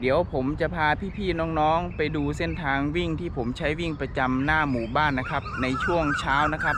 เดี๋ยวผมจะพาพี่ๆน้องๆ ไปดูเส้นทางวิ่งที่ผมใช้วิ่งประจำหน้าหมู่บ้านนะครับ ในช่วงเช้านะครับ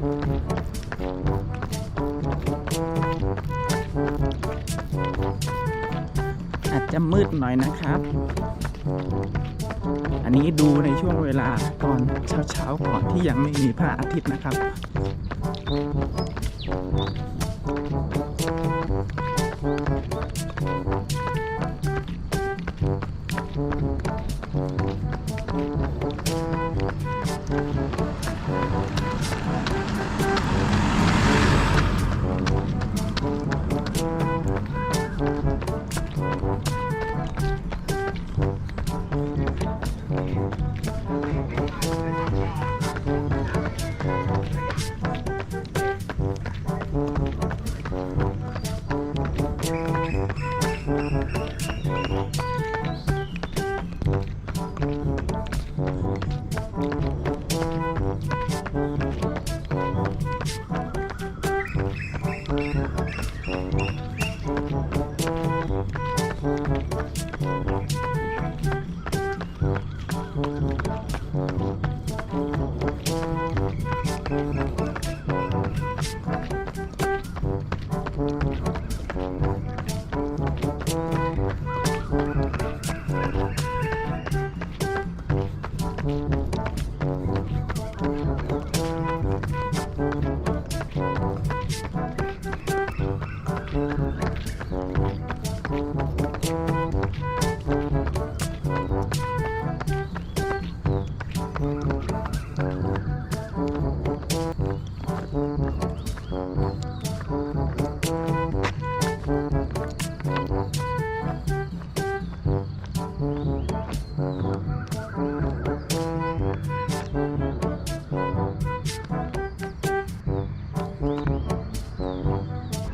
อาจจะมืดหน่อยนะครับ อันนี้ดูในช่วงเวลาตอนเช้าๆก่อนที่ยังไม่มีพระอาทิตย์นะครับ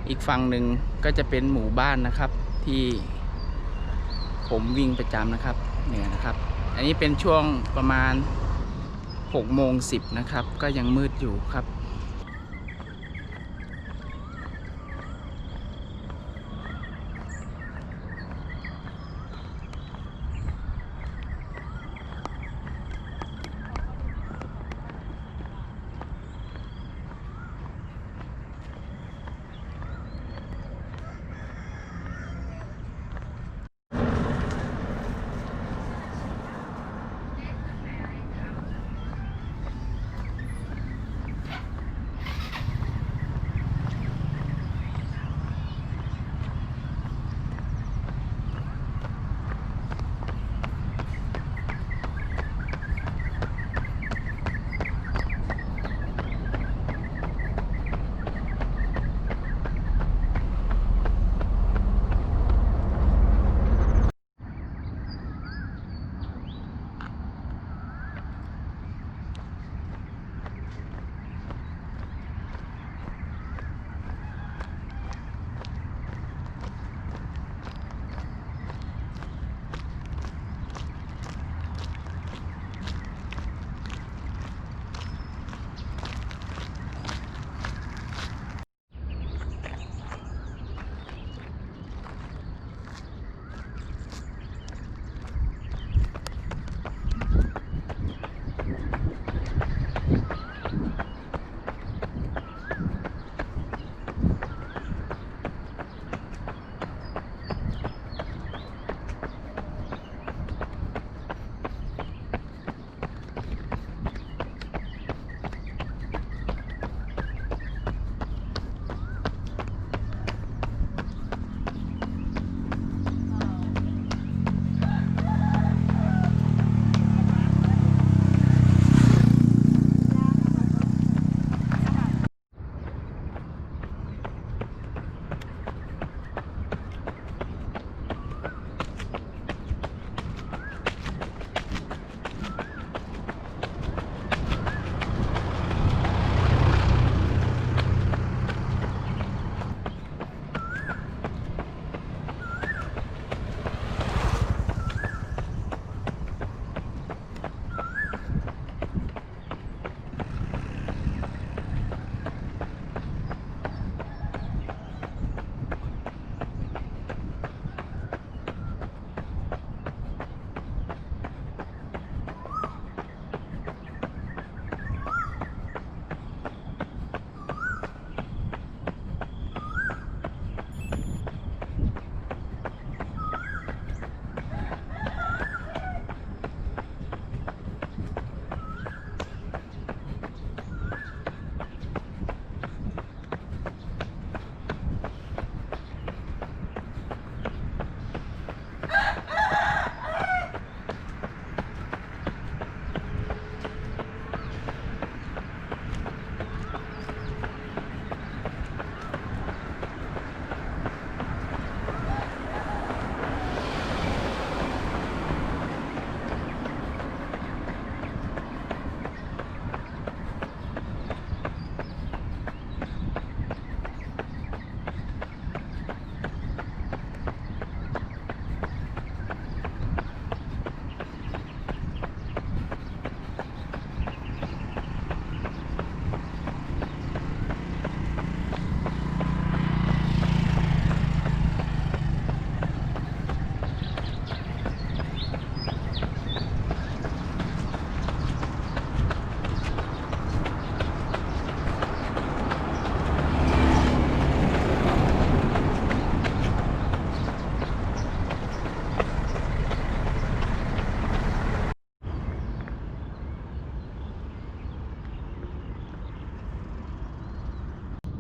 อีกฝั่งหนึ่งก็จะเป็นหมู่บ้านนะครับที่ผมวิ่งประจำนะครับเนี่ยนะครับ อันนี้เป็นช่วงประมาณ6โมง10นะครับ ก็ยังมืดอยู่ครับ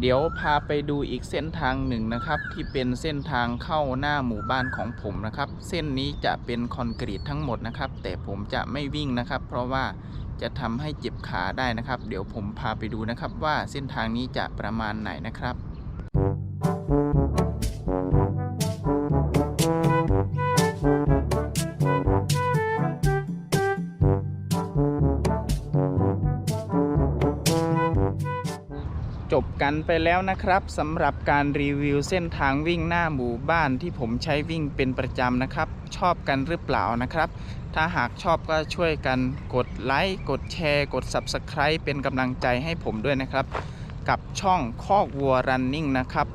เดี๋ยวพาไปดูอีกเส้นทางหนึ่งนะครับ ที่เป็นเส้นทางเข้าหน้าหมู่บ้านของผมนะครับ เส้นนี้จะเป็นคอนกรีตทั้งหมดนะครับ แต่ผมจะไม่วิ่งนะครับ เพราะว่าจะทำให้เจ็บขาได้นะครับ เดี๋ยวผมพาไปดูนะครับว่าเส้นทางนี้จะประมาณไหนนะครับ กันไปแล้วนะครับสำหรับการรีวิวเส้นทางวิ่งหน้าหมู่บ้านที่ผมใช้วิ่งเป็นประจำนะครับ ชอบกันหรือเปล่านะครับ ถ้าหากชอบก็ช่วยกันกดไลค์กดแชร์ กด Subscribe เป็นกำลังใจให้ผมด้วยนะครับ กับช่องคอกวัว Running นะครับ